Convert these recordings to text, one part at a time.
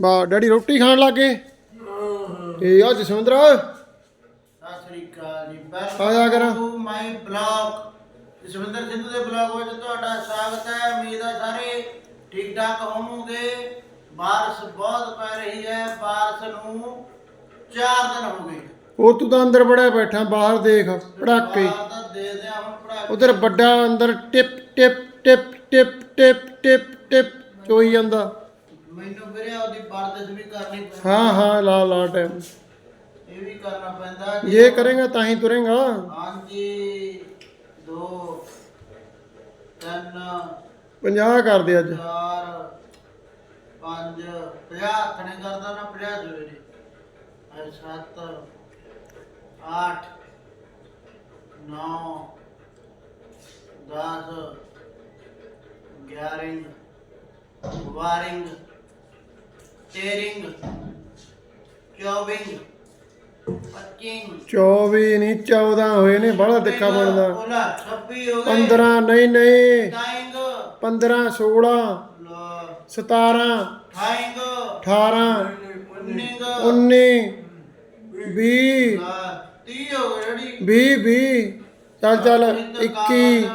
ਬਾ ਡੈਡੀ ਰੋਟੀ ਖਾਣ ਲੱਗੇ ਇਹ ਆ? ਜਸਵਿੰਦਰ ਸਤਿ ਸ੍ਰੀ ਅਕਾਲ ਜੀ। ਆਇਆ ਕਰਾਂ। To my blog Jaswinder Sidhu ਦੇ ਬਲੌਗ ਵਿੱਚ ਤੁਹਾਡਾ ਸਵਾਗਤ ਹੈ। ਉਮੀਦ ਹੈ ਸਾਰੇ ਠੀਕ ਠਾਕ ਹੋਵੋਗੇ। ਬਾਰਿਸ਼ ਬਹੁਤ ਪੈ ਰਹੀ ਹੈ। ਬਾਰਿਸ਼ ਨੂੰ 4 ਦਿਨ ਹੋ ਗਏ। ਉਹ ਤੂੰ ਤਾਂ ਅੰਦਰ ਬੜਿਆ ਬੈਠਾ ਬਾਹਰ ਦੇਖ ਪੜਾਕੇ। ਬਾਹਰ ਤਾਂ ਦੇ ਦੇ ਹੁਣ ਪੜਾ ਉਧਰ ਵੱਡਾ ਅੰਦਰ ਟਿਪ ਟਿਪ ਟਿਪ ਟਿਪ ਟਿਪ ਟਿਪ ਟਿਪ ਚੋਈ ਜਾਂਦਾ। ਮੈਨੂੰ ਵੀਰੇ ਉਹਦੀ ਵਰਦਿਸ਼ ਵੀ ਕਰਨੀ ਪੈਂਦੀ ਹਾਂ ਹਾਂ ਲਾ ਲਾ ਟਾਈਮ ਇਹ ਵੀ ਕਰਨਾ ਪੈਂਦਾ ਜੀ। ਇਹ ਕਰੇਗਾ ਤਾਂ ਹੀ ਤੁਰੇਗਾ। ਹਾਂਜੀ 2 3 50 ਕਰਦੇ ਅੱਜ। ਚਾਰ ਪੰਜ 50 ਹੱਥ ਨੇ ਕਰਦਾ ਨਾ 50 ਸਵੇਰੇ ਅੱਜ 7 8 9 10 11 ਵਾਰਿੰਗ ਤੇਰਿੰਗ 24 25 24 ਨਹੀਂ 14 ਹੋਏ ਨੇ ਬੜਾ ਤਿੱਖਾ ਬਣਦਾ। ਬੋਲਾ 26 ਹੋ ਗਏ 15 ਨਹੀਂ ਨਹੀਂ। ਟਾਈਂਗ 15 16 ਲੋ। 17 ਟਾਈਂਗ 18 ਉਨਿੰਗ 19 20 ਲਾ 30 ਹੋ ਗਏ ਜਿਹੜੀ 20 20 ਚੱਲ ਚੱਲ 21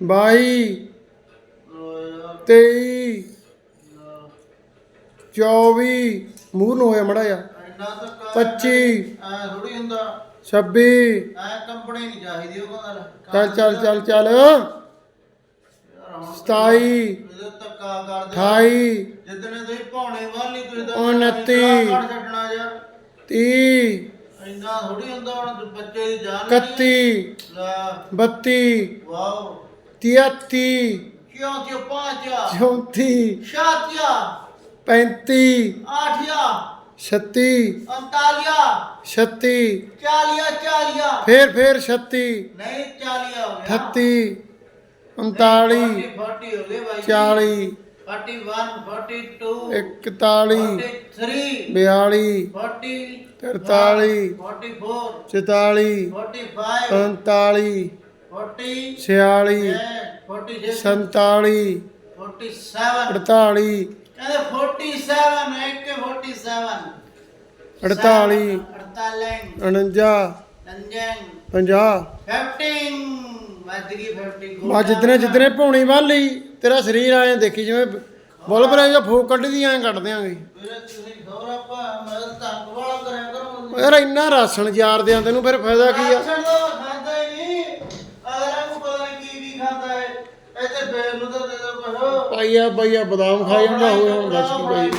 22 23 24 ਮੂੰਹ ਨੂੰ ਹੋਇਆ ਮੜਾ ਜਾ 25 ਐ ਥੋੜੀ ਹੁੰਦਾ। 26 ਐ ਕੰਪਨੀ ਨਹੀਂ ਚਾਹੀਦੀ ਉਹ ਕਹਿੰਦਾ ਚੱਲ ਚੱਲ ਚੱਲ ਚੱਲ। 27 ਇਹਦੇ ਧੱਕਾ ਕਰਦੇ 28 ਜਿੱਦਣੇ ਤੁਸੀਂ ਭਾਉਣੇ ਵਾਲੀ ਤੁਸੀਂ ਤਾਂ ਉਨੱਤੀ। ਕੱਢ ਛੱਡਣਾ ਯਾਰ 30 ਇੰਨਾ ਥੋੜੀ ਹੁੰਦਾ ਹੁਣ ਬੱਚੇ ਦੀ ਜਾਨ 31 ਲੈ। 32 ਵਾਓ। 33 ਕਿਉਂ ਤੇ ਪਾਚਾ 34 ਸ਼ਾਤਿਆ 35 ਆਠਿਆ। 36 ਅੰਤਾਲਿਆ 36 ਚਾਲੀਆ ਚਾਲੀਆ। ਫੇਰ ਫੇਰ 36 ਨਹੀਂ ਚਾਲੀਆ ਹੋ ਗਿਆ। 38 39 40 ਹੋ ਗਏ ਭਾਈ 40 41 42 41 43 42 40 43 44 44 45 45 40 46 46 47 47 48 ਕਹਿੰਦੇ 47 ਹੈ ਕਿ 47 48 48 49 ਨੰਜਨ 50 15 ਵੱਜ ਗਈ 50 ਬਾ ਜਿੱਦਨੇ ਜਿੱਦਨੇ ਭੌਣੀ ਵਾਲੀ ਤੇਰਾ ਸਰੀਰ ਆਏ ਦੇਖੀ ਜਿਵੇਂ ਬੁਲਬਰੇ ਜਾਂ ਫੂਕ ਕੱਢਦੀ ਐਂ ਕੱਢ ਦਿਆਂਗੇ ਯਾਰ ਇੰਨਾ ਰਾਸ਼ਨ ਜਾਰਦੇ ਆ ਤੈਨੂੰ ਫਿਰ ਫਾਇਦਾ ਕੀ ਆ ਰਾਸ਼ਨ ਤਾਂ ਖਾਂਦਾ ਹੀ ਨਹੀਂ ਅਗਲਾ ਨੂੰ ਪਤਾ ਨਹੀਂ ਕੀ ਕੀ ਖਾਂਦਾ ਹੈ ਇੱਥੇ ਬੇਰ ਨੂੰ ਤਾਂ ਦੇ ਦੋ ਕੁਛ ਪਾਈਆ ਪਾਈਆ ਬਦਾਮ ਖਾ ਜਾਂਦਾ ਹੋਵੇ ਹੁਣ ਦੱਸ ਕੀ ਪਾਈ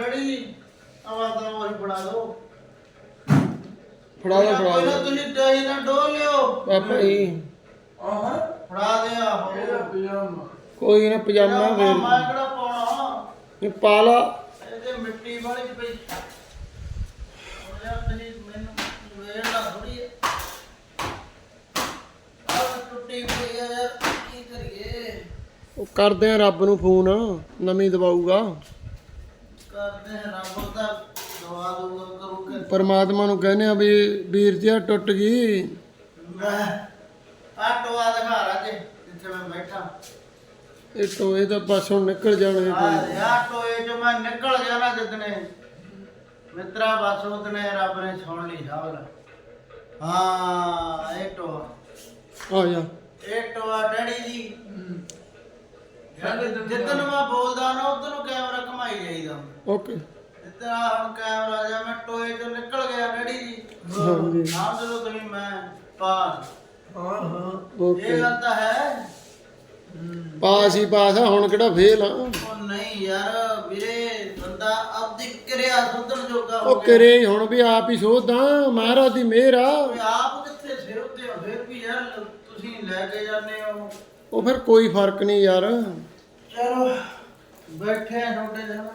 ਡੜੀ ਆਵਾਜ਼ ਤਾਂ ਉਹੀ ਬਣਾ ਦੋ ਫੜਾ ਦੇ ਫੜਾ ਦੇ। ਤੁਸੀਂ ਦਹੀਂ ਨਾ ਡੋ ਲਿਓ। ਪਾਪਾ ਜੀ ਫੜਾ ਦੇ ਆਹੋ ਕੋਈ ਨਾ ਪਜਾਮਾ ਮੈਂ ਫੇਰ ਕਿਹੜਾ ਪਾਉਣਾ? ਇਹ ਪਾ ਲਾ। ਇਹਦੇ ਮਿੱਟੀ ਵਾਲੀ ਚ ਪਈ। ਆਹ ਟੁੱਟੀ ਪਈ ਆ ਯਾਰ ਕੀ ਕਰੀਏ? ਉਹ ਕਰਦੇ ਆ ਰੱਬ ਨੂੰ ਫੋਨ ਨਵੀਂ ਦਵਾਊਗਾ। ਕਰਦੇ ਹਾਂ ਰੱਬ ਦਾ ਦਵਾ ਦੂਗਾ ਕਰੂਗੇ। ਪਰਮਾਤਮਾ ਨੂੰ ਕਹਿੰਦੇ ਆ ਵੀ ਵੀਰ ਜੀ ਆਹ ਟੁੱਟ ਗਈ। ਆ ਟੋਆ ਦਿਖਾ ਰਾ ਜੇ ਜਿੱਥੇ ਮੈਂ ਬੈਠਾ। ਇਹ ਟੋਏ ਬਸ ਹੁਣ ਨਿਕਲ ਜਾਣੇ ਆ ਕੋਈ। ਯਾ ਟੋਏ ਚ ਮੈਂ ਨਿਕਲ ਗਿਆ ਨਾ ਜਿੱਦਨੇ ਮਿੱਤਰਾ ਬਸ ਉਹਦਨੇ ਰੱਬ ਨੇ ਸੁਣ ਲਈ ਸਾਵਲ ਹਾਂ ਇਹ ਟੋਆ। ਆ ਜਾ ਇਹ ਟੋਆ ਡੈਡੀ ਜੀ ਜਿੱਦਨ ਮੈਂ ਬੋਲਦਾ ਨਾ ਉਧਰ ਨੂੰ ਕੈਮਰਾ ਘਮਾਈ ਜਾਈਦਾ। ਓਕੇ। ਜਿੱਦਾਂ ਹੁਣ ਕੈਮਰਾ ਜਾ ਮੈਂ ਟੋਏ ਚੋਂ ਨਿਕਲ ਗਿਆ ਡੈਡੀ ਜੀ। ਹਾਂਜੀ। ਨਾਮ ਜਦੋਂ ਤੁਸੀਂ ਮੈਂ ਪਾਸ। ਓਕੇ। ਇਹ ਗੱਲ ਤਾਂ ਹੈ। ਪਾਸ ਹੀ ਪਾਸ ਆ ਹੁਣ ਕਿਹੜਾ ਫੇਲ ਆ। ਉਹ ਨਹੀਂ ਯਾਰ ਵੀਰੇ ਬੰਦਾ ਆਪਦੀ ਕਿਰਿਆ ਸੁਧਣ ਜੋਗਾ ਹੋ ਉਹ ਕਰੇ ਹੀ ਹੁਣ ਵੀ ਆਪ ਹੀ ਸੋਧਾਂ ਮਹਾਰਾਜ ਦੀ ਮਿਹਰ ਆ। ਆਪ ਕਿੱਥੇ ਸਿਰ ਉੱਤੇ ਹੋ ਫਿਰ ਵੀ ਯਾਰ ਤੁਸੀਂ ਲੈ ਕੇ ਜਾਂਦੇ ਹੋ। ਉਹ ਫਿਰ ਕੋਈ ਫ਼ਰਕ ਨਹੀਂ ਯਾਰ। ਚਲੋ ਬੈਠੇ ਆ ਤੁਹਾਡੇ ਜਨ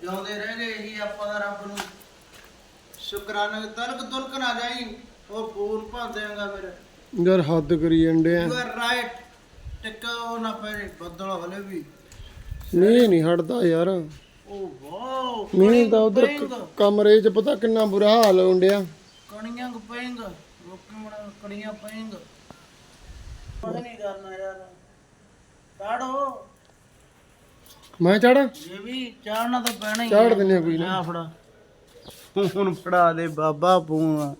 ਜਿਉਂਦੇ ਰਹਿੰਦੇ ਇਹੀ ਆਪਾਂ ਦਾ ਰੱਬ ਨੂੰ ਸ਼ੁਕਰਾਨਾ ਤਲਕ ਤੁਲਕ ਨਾ ਜਾਈ ਉਹ ਪੂਰ ਭਾਂਦੇਗਾ ਮੇਰੇ। ਯਾਰ ਹੱਦ ਕਰੀ ਜਾਂਦੇ ਆ। ਯੂ ਆਰ ਰਾਈਟ ਟਿਕੋ ਨਾ ਪਏ ਬੱਦਲ ਹਲੇ ਵੀ। ਨਹੀਂ ਨਹੀਂ ਹਟਦਾ ਯਾਰ। ਉਹ ਵਾਓ ਮੀਂਹ ਤਾਂ ਉਧਰ ਕਮਰੇ 'ਚ ਪਤਾ ਕਿੰਨਾ ਬੁਰਾ ਹਾਲ ਹੁੰਦਿਆ ਕਣੀਆਂ ਪਏਂਗ ਰੋਕੀ ਮੜਾ ਕਣੀਆਂ ਪਏਂਗ। ਕੁਝ ਨਹੀਂ ਕਰਨਾ ਯਾਰ। ਕਾੜੋ ਮੈਂ ਚੜ ਇਹ ਵੀ ਚਾੜਨਾ ਤਾਂ ਪੈਣਾ ਹੀ ਚਾੜ ਦਿੰਨੇ ਕੋਈ ਨਾ। ਫੜਾ। ਫੋਨ ਫੜਾ ਦੇ ਬਾਬਾ ਫੋਨ।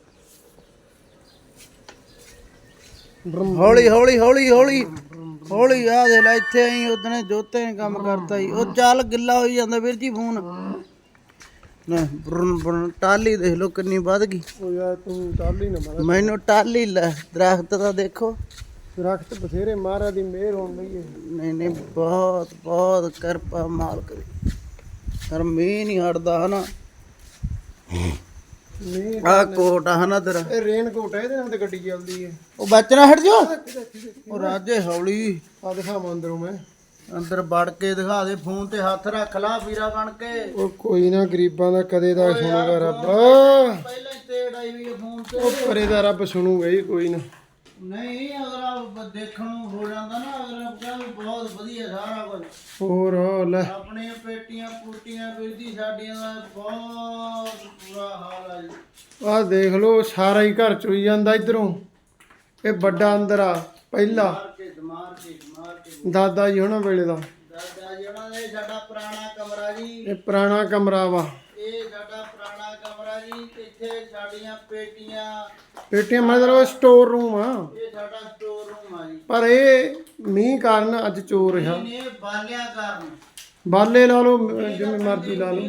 ਹੌਲੀ ਹੌਲੀ ਹੌਲੀ ਹੌਲੀ। ਹੌਲੀ ਆ ਦੇ ਲੈ ਇੱਥੇ ਆਈ ਉਹਦਨੇ ਜੋਤੇ ਨੇ ਕੰਮ ਕਰਤਾ ਹੀ ਉਹ ਚੱਲ ਗਿੱਲਾ ਹੋਈ ਜਾਂਦਾ ਵੀਰ ਜੀ ਫੋਨ। ਨਾ ਬਰਨ ਬਰਨ ਟਾਲੀ ਦੇਖ ਲੋ ਕਿੰਨੀ ਵੱਧ ਗਈ। ਉਹ ਯਾਰ ਤੂੰ ਹੀ ਨਾ ਮਾਰਾ। ਮੈਨੂੰ ਟਾਲੀ ਲੈ ਦਰਖਤ ਤਾਂ ਦੇਖੋ। ਦਰਖਤ ਬਥੇਰੇ ਮਹਾਰਾਜ ਦੀ ਮਿਹਰ ਹੋਣ ਲਈ ਨਹੀਂ ਨਹੀਂ ਬਹੁਤ ਬਹੁਤ ਕਿਰਪਾ ਮਾਲਕ ਦੀ। ਪਰ ਮੀਂਹ ਨਹੀਂ ਹਟਦਾ ਹਨਾ? ਨਹੀਂ ਆ ਕੋਟ ਆ ਹਨਾ ਤੇਰਾ? ਇਹ ਰੇਨ ਕੋਟ ਹੈ ਇਹਦੇ ਨਾਲ ਤੇ ਗੱਡੀ ਚੱਲਦੀ ਹੈ। ਉਹ ਬਚਣਾ ਹਟ ਜਾ ਉਹ ਰਾਜੇ ਹੌਲੀ। ਆ ਦਿਖਾਵਾਂ ਅੰਦਰੋਂ ਮੈਂ। ਅੰਦਰ ਵੜ ਕੇ ਦਿਖਾ ਦੇ ਫੋਨ ਤੇ ਹੱਥ ਰੱਖ ਲਾ ਵੀਰਾ ਬਣ ਕੇ। ਉਹ ਕੋਈ ਨਾ ਗਰੀਬਾਂ ਦਾ ਕਦੇ ਦਾ ਸੁਣੂਗਾ ਰੱਬ। ਪਹਿਲਾਂ ਹੀ ਤੇੜ ਆਈ ਵੀ ਫੋਨ ਤੇ। ਉਹ ਪਰੇ ਦਾ ਰੱਬ ਸੁਣੂਗਾ ਹੀ ਕੋਈ ਨਾ। ਨਹੀਂ ਅਗਲਾ ਬ- ਦੇਖਣ ਨੂੰ ਹੋ ਜਾਂਦਾ ਨਾ ਅਗਲਾ ਕਹਿੰਦਾ ਬਹੁਤ ਵਧੀਆ ਸਾਰਾ ਕੁਝ। ਹੋਰ ਲੈ। ਆਪਣੀਆਂ ਪੇਟੀਆਂ ਪੂਟੀਆਂ ਵੀਰਦੀ ਸਾਡੀਆਂ ਦਾ ਬਹੁਤ ਬੁਰਾ ਹਾਲ ਆ ਜੀ। ਆਹ ਦੇਖ ਲਓ ਸਾਰਾ ਹੀ ਘਰ ਚੋਈ ਜਾਂਦਾ ਇਧਰੋਂ। ਇਹ ਵੱਡਾ ਅੰਦਰ ਆ ਪਹਿਲਾ। ਮਾਰ ਕੇ ਮਾਰ ਕੇ ਮਾਰ ਕੇ ਦਾਦਾ ਜੀ ਉਹਨਾਂ ਵੇਲੇ ਦਾ। ਦਾਦਾ ਜੀ ਉਹਨਾਂ ਦੇ ਸਾਡਾ ਪੁਰਾਣਾ ਕਮਰਾ ਜੀ। ਇਹ ਪੁਰਾਣਾ ਕਮਰਾ ਵਾ। ਇਹ ਸਾਡਾ ਜੀ ਤੇ ਇੱਥੇ ਸਾਡੀਆਂ ਪੇਟੀਆਂ। ਪੇਟੀਆਂ ਮਤਲਬ ਸਟੋਰ ਰੂਮ ਆ। ਇਹ ਸਾਡਾ ਸਟੋਰ ਰੂਮ ਆ ਜੀ। ਪਰ ਇਹ ਮੀਂਹ ਕਾਰਨ ਅੱਜ ਚੋਰ ਰਿਹਾ। ਇਹਨੇ ਬਾਲਿਆਂ ਕਾਰਨ। ਬਾਲੇ ਲਾ ਲਓ ਜਿਵੇਂ ਮਰਜ਼ੀ ਲਾ ਲਓ।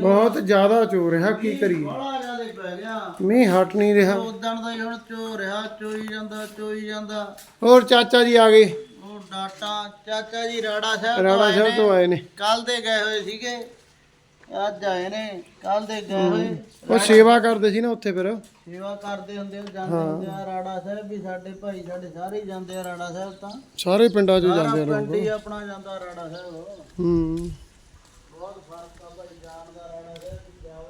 ਬਹੁਤ ਜ਼ਿਆਦਾ ਚੋਰ ਰਿਹਾ ਕੀ ਕਰੀਏ? ਬੜਾ ਜ਼ਿਆਦਾ ਪੈ ਗਿਆ। ਮੀਂਹ ਹਟ ਨਹੀਂ ਰਿਹਾ। ਉਦਣ ਦਾ ਹੀ ਹੁਣ ਚੋ ਰਿਹਾ ਚੋਈ ਜਾਂਦਾ ਚੋਈ ਜਾਂਦਾ। ਹੋਰ ਚਾਚਾ ਜੀ ਆ ਗਏ। ਉਹ ਡਾਟਾ ਚਾਚਾ ਜੀ ਰਾੜਾ ਸਾਹਿਬ ਰਾਣਾ ਸਾਹਿਬ ਤੋਂ ਆਏ ਨੇ। ਕੱਲ ਦੇ ਗਏ ਹੋਏ ਸੀਗੇ। ਅੱਜ ਆਏ ਨੇ ਕੱਲ ਦੇ ਗਏ ਹੋਏ। ਉਹ ਸੇਵਾ ਕਰਦੇ ਸੀ ਨਾ ਉੱਥੇ ਫਿਰ। ਸੇਵਾ ਕਰਦੇ ਹੁੰਦੇ ਉਹ ਜਾਂਦੇ ਹੁੰਦੇ ਆ। ਰਾੜਾ ਸਾਹਿਬ ਵੀ ਸਾਡੇ ਭਾਈ ਸਾਡੇ ਸਾਰੇ ਹੀ ਜਾਂਦੇ ਆ ਰਾੜਾ ਸਾਹਿਬ ਤਾਂ। ਸਾਰੇ ਪਿੰਡਾਂ 'ਚੋਂ ਸਾਰਾ ਜਾਂਦੇ ਆ ਪਿੰਡ ਲੋਕ। ਹੀ ਆਪਣਾ ਜਾਂਦਾ ਰਾੜਾ ਸਾਹਿਬ। ਹੂੰ। ਬਹੁਤ ਫ਼ਰਕ ਆ ਭਾਈ ਜਾਣ ਦਾ ਰਾਣਾ ਸਾਹਿਬ ਵੀ ਜਾਓ।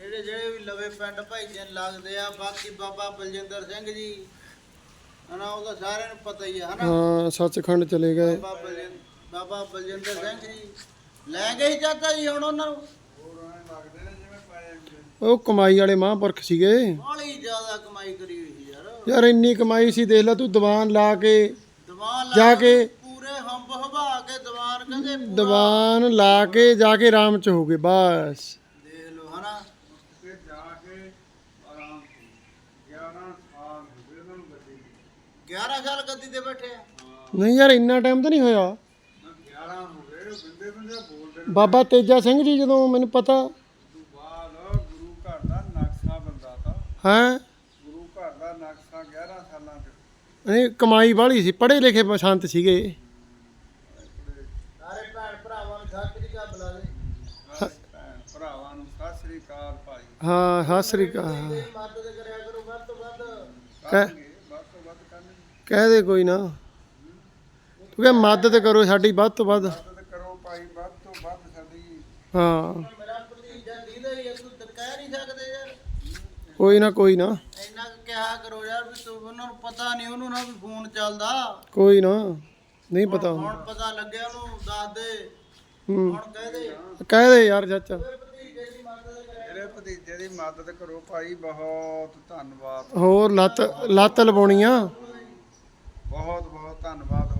ਜਿਹੜੇ ਜਿਹੜੇ ਵੀ ਲਵੇ ਪਿੰਡ ਭਾਈ ਜਨ ਲੱਗਦੇ ਆ ਬਾਕੀ ਬਾਬਾ ਬਲਜਿੰਦਰ ਸਿੰਘ ਜੀ ਹਨਾ ਉਹ ਤਾਂ ਸਾਰਿਆਂ ਨੂੰ ਪਤਾ ਹੀ ਆ ਹਨਾ। ਹਾਂ ਸੱਚਖੰਡ ਚਲੇ ਗਏ। ਬਾਬਾ ਬਲਜਿੰਦਰ ਸਿੰਘ ਜੀ ਲੈ ਗਏ ਚਾਚਾ ਜੀ ਹੁਣ ਉਹਨਾਂ ਨੂੰ। ਉਹ ਕਮਾਈ ਵਾਲੇ ਮਹਾਂਪੁਰਖ ਸੀਗੇ। ਬਾਲੀ ਜ਼ਿਆਦਾ ਕਮਾਈ ਕਰੀ ਹੋਈ ਸੀ ਯਾਰ। ਯਾਰ ਇੰਨੀ ਕਮਾਈ ਸੀ ਦੇਖ ਲੈ ਤੂੰ ਦੀਵਾਨ ਲਾ ਕੇ ਦੀਵਾਨ ਲਾ ਜਾ ਕੇ ਪੂਰੇ ਹੰਬ ਹਵਾ ਕੇ ਦੀਵਾਨ ਕਹਿੰਦੇ ਪੂਰਾ ਦੀਵਾਨ ਲਾ ਕੇ ਜਾ ਕੇ ਆਰਾਮ ਚ ਹੋ ਗਏ ਬਸ। ਦੇਖ ਲਓ ਹਨਾ। 11 ਸਾਲ ਗੱਦੀ ਤੇ। ਬੈਠੇ ਆ। ਨਹੀਂ ਯਾਰ ਇੰਨਾ ਟਾਈਮ ਤਾਂ ਨਹੀਂ ਹੋਇਆ। ਬਾਬਾ ਤੇਜਾ ਸਿੰਘ ਜੀ ਜਦੋਂ ਮੈਨੂੰ ਪਤਾ ਗੁਰੂ ਘਰ ਦਾ ਨਕਸ਼ਾ ਬੰਦਾ ਤਾ ਹੈ? ਗੁਰੂ ਘਰ ਦਾ ਨਕਸ਼ਾ 11 ਸਾਲਾਂ ਚ ਨਹੀਂ, ਕਮਾਈ ਵਾਲੀ ਸੀ, ਪੜ੍ਹੇ ਲਿਖੇ ਬਸੰਤ ਸੀਗੇ। ਸਾਰੇ ਭੈਣ ਭਰਾਵਾਂ ਨੂੰ ਸਤਿ ਸ੍ਰੀ ਅਕਾਲ ਬੁਲਾ ਦੇ ਭੈਣ ਭਰਾਵਾਂ ਨੂੰ ਸਤਿ ਸ੍ਰੀ ਅਕਾਲ ਭਾਈ ਹਾਂ, ਸਤਿ ਸ੍ਰੀ ਅਕਾਲ। ਮਦਦ ਕਰਿਆ ਕਰੋ ਵੱਧ ਤੋਂ ਵੱਧ ਕਹਿ ਵੱਧ ਤੋਂ ਵੱਧ ਕਰਨੀ ਕਹਿ ਦੇ ਕੋਈ ਨਾ। ਤੂੰ ਕਹ ਮਦਦ ਕਰੋ ਸਾਡੀ ਵੱਧ ਤੋਂ ਵੱਧ। ਮਦਦ ਕਰੋ ਭਾਈ ਵੱਧ ਤੋਂ ਵੱਧ ਸਾਡੀ ਹਾਂ। ਮੇਰਾ ਭਤੀਜਾ ਦੀਦਾ ਹੀ ਆ, ਤੂੰ ਤਾਂ ਕਹਿ ਨਹੀਂ ਸਕਦੇ ਯਾਰ ਕੋਈ ਨਾ ਕੋਈ ਨਾ। ਇੰਨਾ ਕਿਹਾ ਕਰੋ ਯਾਰ ਵੀ ਤੂੰ ਉਹਨਾਂ ਨੂੰ ਪਤਾ ਨਹੀਂ ਉਹਨੂੰ ਨਾ ਵੀ ਫੋਨ ਚੱਲਦਾ। ਕੋਈ ਨਾ ਨਹੀਂ ਪਤਾ। ਹੁਣ ਪਤਾ ਲੱਗਿਆ ਉਹਨੂੰ ਦੱਸ ਦੇ। ਹੂੰ। ਹੁਣ ਕਹਿ ਦੇ। ਕਹਿ ਦੇ ਯਾਰ ਚਾਚਾ। ਭਤੀਜੇ ਦੀ ਮਦਦ ਕਰਿਆ ਮੇਰੇ ਭਤੀਜੇ ਦੀ ਮਦਦ ਕਰੋ ਭਾਈ ਬਹੁਤ ਧੰਨਵਾਦ। ਹੋਰ ਲੱਤ ਲੱਤ ਲਵਾਉਣੀ ਆ। ਬਹੁਤ ਬਹੁਤ ਧੰਨਵਾਦ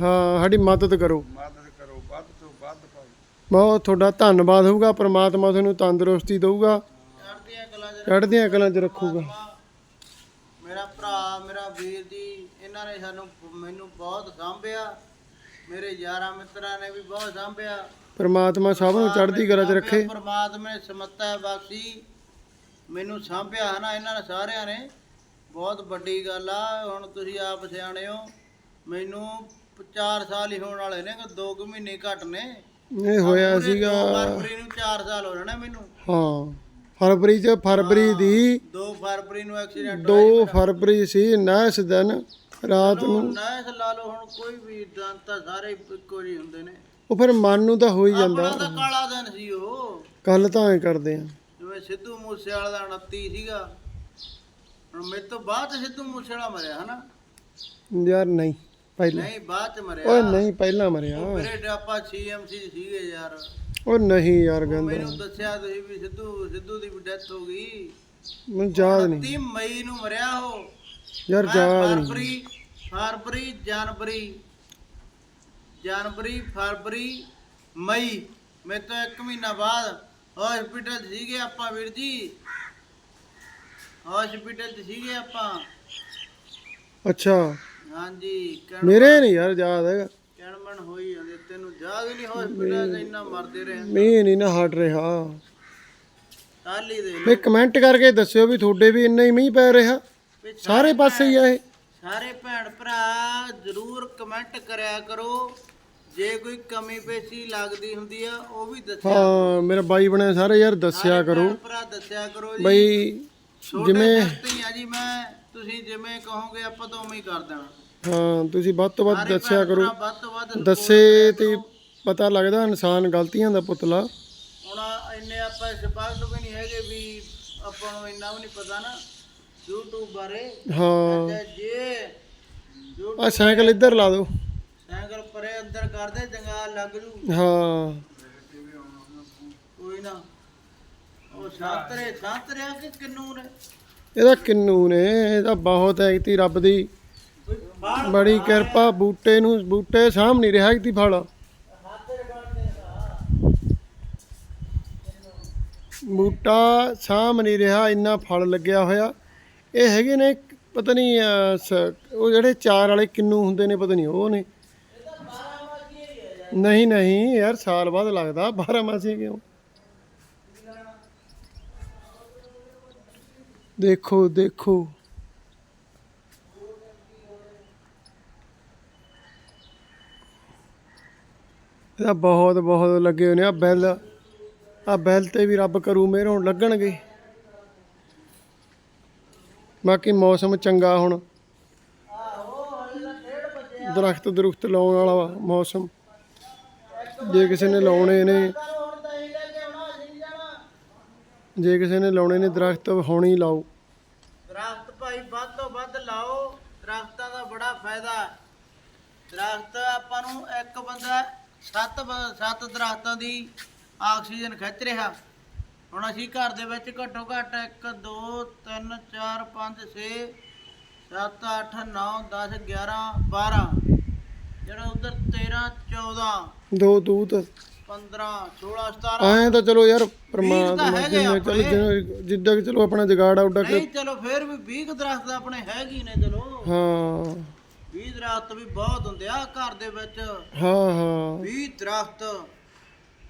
ਹਾਂ ਸਾਡੀ ਮਦਦ ਕਰੋ। ਮਦਦ ਕਰੋ ਵੱਧ ਤੋਂ ਵੱਧ ਭਾਈ। ਬਹੁਤ ਤੁਹਾਡਾ ਧੰਨਵਾਦ ਹੋਊਗਾ ਪ੍ਰਮਾਤਮਾ ਤੁਹਾਨੂੰ ਤੰਦਰੁਸਤੀ ਦਊਗਾ। ਚੜ੍ਹਦੀਆਂ ਕਲਾਂ ਚ ਚੜ੍ਹਦੀਆਂ ਕਲਾਂ 'ਚ ਰੱਖੂਗਾ। ਮੇਰਾ ਭਰਾ ਮੇਰਾ ਵੀਰ ਜੀ ਇਹਨਾਂ ਨੇ ਸਾਨੂੰ ਮੈਨੂੰ ਬਹੁਤ ਸਾਂਭਿਆ। ਮੇਰੇ ਯਾਰਾਂ ਮਿੱਤਰਾਂ ਨੇ ਵੀ ਬਹੁਤ ਸਾਂਭਿਆ। ਪ੍ਰਮਾਤਮਾ ਸਭ ਨੂੰ ਚੜ੍ਹਦੀ ਕਲਾ 'ਚ ਰੱਖੇ। ਪਰਮਾਤਮਾ ਨੇ ਸਮੱਤਾ ਬਖਸ਼ੀ ਮੈਨੂੰ ਸਾਂਭਿਆ ਹਨਾ ਇਹਨਾਂ ਨੇ ਸਾਰਿਆਂ ਨੇ। ਬਹੁਤ ਵੱਡੀ ਗੱਲ ਆ। ਹੁਣ ਤੁਸੀਂ ਆਪ ਸਿਆਣੇ ਹੋ। ਮੈਨੂੰ 4 ਸਾਲ ਹੀ ਹੋਣ ਵਾਲੇ ਨੇ 2 ਕੁ ਮਹੀਨੇ ਘੱਟ ਨੇ। ਇਹ ਹੋਇਆ ਪੂਰੇ ਸੀਗਾ। ਦੋ ਫਰਵਰੀ ਨੂੰ 4 ਸਾਲ ਹੋ ਜਾਣੇ ਮੈਨੂੰ। ਹਾਂ ਫਰਵਰੀ 'ਚ ਫਰਵਰੀ ਦੀ 2 ਫਰਵਰੀ ਨੂੰ ਐਕਸੀਡੈਂਟ 2 ਫਰਵਰੀ ਸੀ ਨੈਸ ਦਿਨ ਰਾਤ ਨੂੰ। ਨਾਇਸ ਲਾ ਲਓ ਹੁਣ ਕੋਈ ਵੀ ਤਾਂ ਸਾਰੇ ਇੱਕੋ ਜਿਹੇ ਹੁੰਦੇ ਨੇ। ਉਹ ਫਿਰ ਮਨ ਨੂੰ ਤਾਂ ਹੋ ਹੀ ਜਾਂਦਾ। ਆਪਣਾ ਤਾਂ ਕਾਲਾ ਦਿਨ ਸੀ ਉਹ। ਕੱਲ ਤਾਂ ਐ ਕਰਦੇ ਆ। ਜਿਵੇਂ ਸਿੱਧੂ ਮੂਸੇ ਵਾਲਾ ਦਾ 29 ਸੀਗਾ। ਹੁਣ ਮੇਰੇ ਤੋਂ ਬਾਅਦ ਸਿੱਧੂ ਮੂਸੇ ਵਾਲਾ ਮਰਿਆ ਹਨਾ? ਯਾਰ ਨਹੀਂ। ਪਹਿਲਾਂ। ਨਹੀਂ ਬਾਅਦ ਚ ਮਰਿਆ। ਓਏ ਨਹੀਂ ਪਹਿਲਾਂ ਮਰਿਆ। ਮੇਰੇ ਡਾਪਾ ਸੀਐਮਸੀ ਸੀਗੇ ਯਾਰ। ਉਹ ਨਹੀਂ ਯਾਰ ਗੰਦਾ ਮੈਨੂੰ ਦੱਸਿਆ ਤੁਸੀਂ ਵੀ ਸਿੱਧੂ ਸਿੱਧੂ ਦੀ ਵੀ ਡੈਥ ਹੋ ਗਈ। ਮੈਨੂੰ ਯਾਦ ਨਹੀਂ। 30 ਮਈ ਨੂੰ ਮਰਿਆ ਉਹ। ਯਾਰ ਮੈਂ ਯਾਦ ਨਹੀਂ। ਫਰਵਰੀ ਫਰਵਰੀ ਜਨਵਰੀ। ਜਨਵਰੀ ਫਰਵਰੀ ਮਈ। ਮੇਰੇ ਤੋਂ ਇੱਕ ਮਹੀਨਾ ਬਾਅਦ ਹਸਪੀਟਲ ਸੀਗੇ ਆਪਾਂ ਵੀਰ ਜੀ। ਹਸਪੀਟਲ ਸੀਗੇ ਆਪਾਂ। ਅੱਛਾ। ਹਾਂਜੀ ਮੇਰੇ ਨਹੀਂ ਯਾਰ ਯਾਦ ਹੈਗਾ। ਕਹਿਣਮਣ ਹੋਈ ਜਾਂਦੇ ਤੈਨੂੰ ਯਾਦ ਹੀ ਨਹੀਂ ਹਸਪੀਟਲ ਇੰਨਾ ਮਰਦੇ ਰਹੇ। ਮੀਂਹ ਨਹੀਂ ਨਾ ਹਟ ਰਿਹਾ। ਕੱਲ ਹੀ ਦੇ ਵੀ ਕਮੈਂਟ ਕਰਕੇ ਦੱਸਿਓ ਵੀ ਤੁਹਾਡੇ ਵੀ ਇੰਨਾ ਹੀ ਮੀਂਹ ਪੈ ਰਿਹਾ। ਵੀ ਸਾਰੇ ਪਾਸੇ ਹੀ ਆ ਇਹ। ਸਾਰੇ ਭੈਣ ਭਰਾ ਜਰੂਰ ਕਮੈਂਟ ਕਰਿਆ ਕਰੋ। ਜੇ ਕੋਈ ਕਮੀ ਪੇਸ਼ੀ ਲੱਗਦੀ ਹੁੰਦੀ ਆ ਉਹ ਵੀ ਦੱਸਿਆ ਹਾਂ ਮੇਰਾ ਬਾਈ ਬਣੇ ਸਾਰੇ ਯਾਰ ਦੱਸਿਆ ਕਰੋ। ਭੈਣ ਭਰਾ ਦੱਸਿਆ ਕਰੋ ਜੀ। ਬਈ ਛੋਟੇ ਜਿਵੇਂ ਆ ਜੀ ਮੈਂ ਤੁਸੀਂ ਜਿਵੇਂ ਕਹੋਗੇ ਆਪਾਂ ਤਾਂ ਉਵੇਂ ਹੀ ਕਰ ਦੇਣਾ। ਹਾਂ ਤੁਸੀਂ ਵੱਧ ਤੋਂ ਵੱਧ ਸਾਰੇ ਦੱਸਿਆ ਭੈਣ ਕਰੋ। ਭਰਾ ਵੱਧ ਤੋਂ ਵੱਧ support ਦੱਸੇ ਤੇ ਪਤਾ ਲੱਗਦਾ ਇਨਸਾਨ ਗਲਤੀਆਂ ਦਾ ਪੁਤਲਾ। ਹੁਣ ਇੰਨੇ ਆਪਾਂ ਸਪਸ਼ਟ ਵੀ ਨਹੀਂ ਹੈਗੇ ਵੀ ਆਪਾਂ ਨੂੰ ਇੰਨਾ ਵੀ ਨਹੀਂ ਪਤਾ ਨਾ। YouTube ਬਾਰੇ। ਹਾਂ। ਤੇ ਜੇ YouTube ਆ ਸਾਈਕਲ ਇੱਧਰ ਲਾ ਦਿਓ। ਸਾਈਕਲ ਪਰੇ ਅੰਦਰ ਕਰਦੇ ਚੰਗਾ ਲੱਗ ਜੂ। ਹਾਂ। ਕੋਈ ਨਾ। ਉਹ ਸਾਤਰੇ ਸਾਤਰਿਆ ਕਿ ਕਿੰਨੂ ਨੇ? ਇਹਦਾ ਕਿੰਨੂ ਨੇ ਇਹਦਾ ਬਹੁਤ ਐਗਤੀ ਰੱਬ ਦੀ ਬੜੀ ਕਿਰਪਾ, ਬੂਟੇ ਨੂੰ, ਬੂਟੇ ਸਾਂਭ ਨਹੀਂ ਰਿਹਾ ਐਗਤੀ ਫਲ। ਬੂਟਾ ਸਾਂਭ ਨਹੀਂ ਰਿਹਾ, ਇੰਨਾ ਫਲ ਲੱਗਿਆ ਹੋਇਆ। ਇਹ ਹੈਗੇ ਨੇ, ਪਤਾ ਨਹੀਂ ਉਹ ਜਿਹੜੇ ਚਾਰ ਵਾਲੇ ਕਿੰਨੂ ਹੁੰਦੇ ਨੇ, ਪਤਾ ਨਹੀਂ, ਉਹ ਨੇ। ਨਹੀਂ ਨਹੀਂ, ਯਾਰ, ਸਾਲ ਬਾਅਦ ਲੱਗਦਾ 12 ਮਾਸੀ ਕਿਉਂ? ਦੇਖੋ ਦੇਖੋ। ਇਹਦਾ ਬਹੁਤ ਬਹੁਤ ਲੱਗੇ ਹੋਏ ਨੇ ਆ ਬੈਲ। ਆ ਬੈਲ ਤੇ ਵੀ ਰੱਬ ਕਰੂ ਮਿਹਰ, ਹੁਣ ਲੱਗਣਗੇ। ਬਾਕੀ ਮੌਸਮ ਚੰਗਾ ਹੁਣ। ਦਰਖਤ ਦਰੁਖਤ ਲਾਉਣ ਵਾਲਾ ਵਾ ਮੌਸਮ। ਜੇ ਕਿਸੇ ਨੇ ਲਾਉਣੇ ਨੇ ਹੁਣ ਤਾਂ ਇਹ ਲੈ ਕੇ ਆਉਣਾ ਅਸੀਂ ਜਾਣਾ ਜੇ ਕਿਸੇ ਨੇ ਲਾਉਣੇ ਨੇ ਦਰਖਤ ਹੁਣੀ ਲਾਓ। ਦਰਖਤ ਭਾਈ ਵੱਧ ਤੋਂ ਵੱਧ ਲਾਓ। ਦਰਖਤਾਂ ਦਾ ਬੜਾ ਫਾਇਦਾ। ਦਰਖਤ ਆਪਾਂ ਨੂੰ ਇੱਕ ਬੰਦਾ ਸੱਤ ਸੱਤ ਦਰਖਤਾਂ ਦੀ ਆਕਸੀਜਨ ਖਿੱਚ ਰਿਹਾ। ਹੁਣ ਅਸੀਂ ਘਰ ਦੇ ਵਿੱਚ ਘੱਟੋ ਘੱਟ 1 2 3 4 5 6 7 8 9 10 11 12 ਜਿਹੜਾ ਉਧਰ 13 14 ਦੋ ਦੂਤ। 15 16 17 ਐਂ ਤਾਂ ਚਲੋ ਯਾਰ ਪਰਮਾਤਮਾ ਹੈਗੇ ਜਿੰਨੇ ਚਲੋ ਆਪਣੇ। ਜਿੱਦਾਂ ਕਿ ਚਲੋ ਆਪਣਾ ਜਗਾੜ ਆ ਉੱਡਾ ਨਹੀਂ ਚਲੋ ਫੇਰ ਵੀ 20 ਦਰਖਤ ਆਪਣੇ ਹੈਗੇ ਨੇ ਚਲੋ। ਹਾਂ। 20 ਦਰਖਤ ਵੀ ਬਹੁਤ ਹੁੰਦੇ ਆ ਘਰ ਦੇ ਵਿੱਚ। ਹਾਂ ਹਾਂ। 20 ਦਰਖਤ।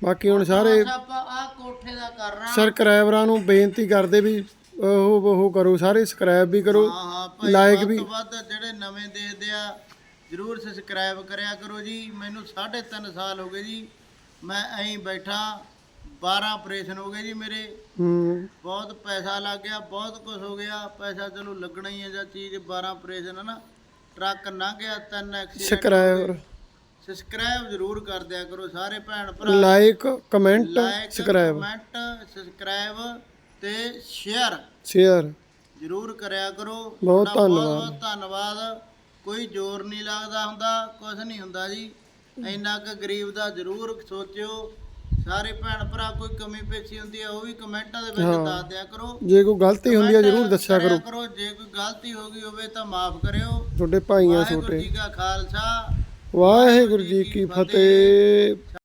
ਬਾਕੀ ਹੁਣ ਸਾਰੇ ਆਪਾਂ ਆ ਕੋਠੇ ਦਾ ਕਰਨਾ ਸਬਸਕ੍ਰਾਈਬਰਾਂ ਨੂੰ ਬੇਨਤੀ ਕਰਦੇ ਵੀ ਉਹ ਉਹ ਕਰੋ ਸਾਰੇ ਸਬਸਕ੍ਰਾਈਬ ਵੀ ਕਰੋ ਹਾਂ ਹਾਂ ਭਾਈ ਲਾਇਕ ਵੀ ਤੋਂ ਵੱਧ ਜਿਹੜੇ ਨਵੇਂ ਦੇਖਦੇ ਆ ਜਰੂਰ ਸਬਸਕ੍ਰਾਈਬ ਕਰਿਆ ਕਰੋ ਜੀ। ਮੈਨੂੰ 3.5 ਸਾਲ ਹੋ ਗਏ ਜੀ। ਮੈਂ ਐਂ ਬੈਠਾ 12 ਆਪਰੇਸ਼ਨ ਹੋ ਗਏ ਜੀ ਮੇਰੇ। ਹੂੰ। ਬਹੁਤ ਪੈਸਾ ਲੱਗ ਗਿਆ ਬਹੁਤ ਕੁਝ ਹੋ ਗਿਆ। ਪੈਸਾ ਚਲੋ ਲੱਗਣਾ ਹੀ ਹੈ ਜਾਂ ਚੀਜ਼ 12 ਆਪਰੇਸ਼ਨ ਹੈ ਨਾ। ਟਰੱਕ ਲੰਘ ਗਿਆ ਤਿੰਨ ਐਕਸੀਡੈਂਟ ਸਬਸਕ੍ਰਾਈਬ ਜਰੂਰ ਕਰ ਦਿਆ ਕਰੋ ਸਾਰੇ ਭੈਣ ਭਰਾ। Like comment like subscribe comment subscribe ਤੇ ਸ਼ੇਅਰ ਸ਼ੇਅਰ ਜਰੂਰ ਕਰਿਆ ਕਰੋ। ਬਹੁਤ ਤੁਹਾਡਾ ਧੰਨਵਾਦ। ਬਹੁਤ ਧੰਨਵਾਦ। ਕੋਈ ਜ਼ੋਰ ਨਹੀਂ ਲੱਗਦਾ ਹੁੰਦਾ ਕੁਝ ਨਹੀਂ ਹੁੰਦਾ ਜੀ। ਇੰਨਾ ਕੁ ਗਰੀਬ ਦਾ ਜਰੂਰ ਸੋਚਿਓ। ਸਾਰੇ ਭੈਣ ਭਰਾ ਕੋਈ ਕਮੀ ਪੇਸ਼ੀ ਹੁੰਦੀ ਹੈ ਉਹ ਵੀ ਕਮੈਂਟਾਂ ਦੇ ਵਿੱਚ ਦੱਸ ਦਿਆ ਕਰੋ। ਜੇ ਕੋਈ ਗਲਤੀ ਹੁੰਦੀ ਹੈ ਜਰੂਰ ਦੱਸਿਆ ਕਰਿਆ ਕਰੋ। ਕਰੋ ਜੇ ਕੋਈ ਗਲਤੀ ਹੋ ਗਈ ਹੋਵੇ ਤਾਂ ਮਾਫ ਕਰਿਓ। ਤੁਹਾਡੇ ਭਾਈਆਂ ਵਾਹਿਗੁਰੂ ਛੋਟੇ। ਜੀ ਕਾ ਖਾਲਸਾ। ਵਾਹਿਗੁਰੂ ਜੀ ਕੀ ਫਤਿਹ।